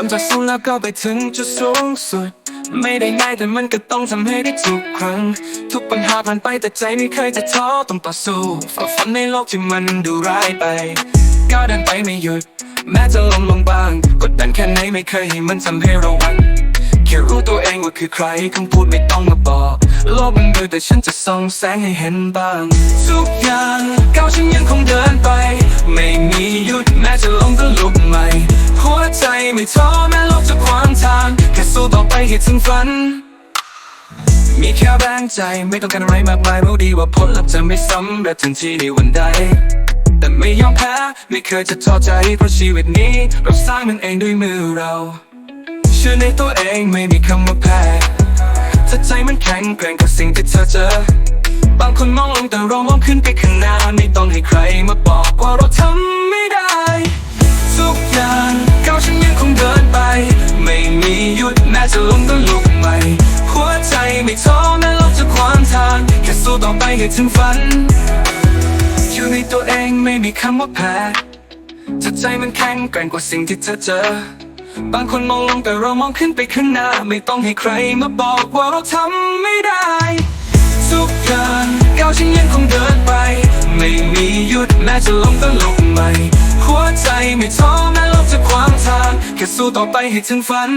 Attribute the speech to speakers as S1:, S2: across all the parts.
S1: ริ่มจากศูนย์แล้วก็ไปถึงจุดสูงสุด ไม่ได้ง่ายแต่มันก็ต้องทำให้ได้ทุกครั้ง ทุกปัญหาผ่านไปแต่ใจไม่เคยจะท้อต้องต่อสู้ฝ่าฟันในโลกที่มันดูร้ายไปก้าวเดินไปไม่หยุด แม้จะล้มลงบ้างกดดันแค่ไหนไม่เคยให้มันทำให้เราหวันแค่รู้ตัวเองว่าคือใครคำพูดไม่ต้องมาบอกโลกมันมืดแต่ฉันจะส่องแสงให้เห็นบ้าง ทุกอย่างก้าวฉันยังคงเดินไป ไม่มีหยุดแม้จะล้มก็ลุกใหม่ หัวใจไม่ท้อ ทางแค่สู้ต่อไปให้ถึงฝัน มีแค่แรงใจไม่ต้องการอะไรมากมายรู้ดีว่าผลลัพธ์จะไม่สำเร็จทันทีในวันใด แต่ไม่ยอมแพ้ไม่เคยจะท้อใจเพราะชีวิตนี้เราสร้างมันเองด้วยมือเราเชื่อในตัวเองไม่มีคำว่าแพ้ถ้าใจมันแข็งแกร่งกับสิ่งที่เธอเจอบางคนมองลงแต่เรามองขึ้นไปข้างหน้าไม่ต้องให้ใครมาบอกว่าเราทำไม่ได้ ทุกอย่างก้าวฉันยัง ให้ถึงฝัน อยู่ในตัวเองไม่มีคำว่าแพ้ถ้าใจมันแข็งแกร่งกว่าสิ่งที่เธอเจอ บางคนมองลงแต่เรามองขึ้นไปข้างหน้า ไม่ต้องให้ใครมาบอกว่าเราทำไม่ได้ ทุกอย่างก้าวฉันยังคงเดินไป ไม่มีหยุดแม้จะล้มก็ลุกใหม่ หัวใจไม่ท้อแม้โลกจะขวางทางแค่สู้ต่อไปให้ถึงฝัน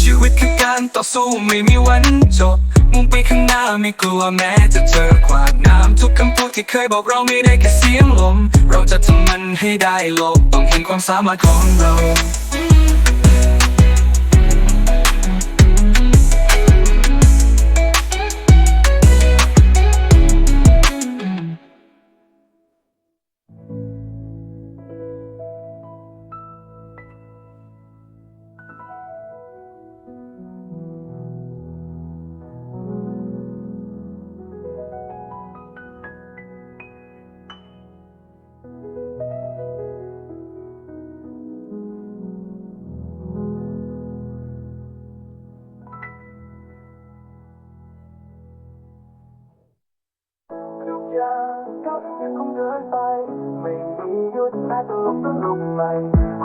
S1: ชีวิตคือการต่อสู้ไม่มีวันจบ มุ่งไปข้างหน้าไม่กลัวแม้จะเจอขวากน้ำทุกคำพูดที่เคยบอกเราไม่ได้แค่เสียงลม เราจะทำมันให้ได้ลบต้องเห็นความสามารถของเรา ก้าวยังคงเดินไป ไม่มีหยุดแม้จะล้มต้องลุกใหม่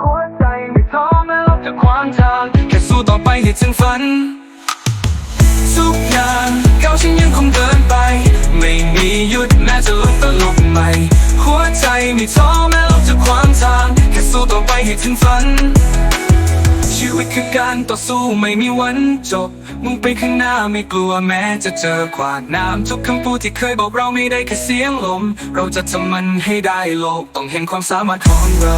S1: หัวใจไม่ท้อแม้ลกจะขวางทางแค่สู้ต่อไปให้ถึงฝัน ทุกอย่างก้าวฉันยังคงเดินไป ไม่มีหยุดแม้จะล้มต้องลุกใหม่หัวใจไม่ท้อแม้ลกจะขวางทางแค่สู้ต่อไปให้ถึงฝัน ชีวิตคือการต่อสู้ไม่มีวันจบ มุ่งไปข้างหน้าไม่กลัวแม้จะเจอขวากน้ำทุกคำพูดที่เคยบอกเราไม่ได้แค่เสียงลม เราจะทำมันให้ได้โลกต้องเห็นความสามารถของเรา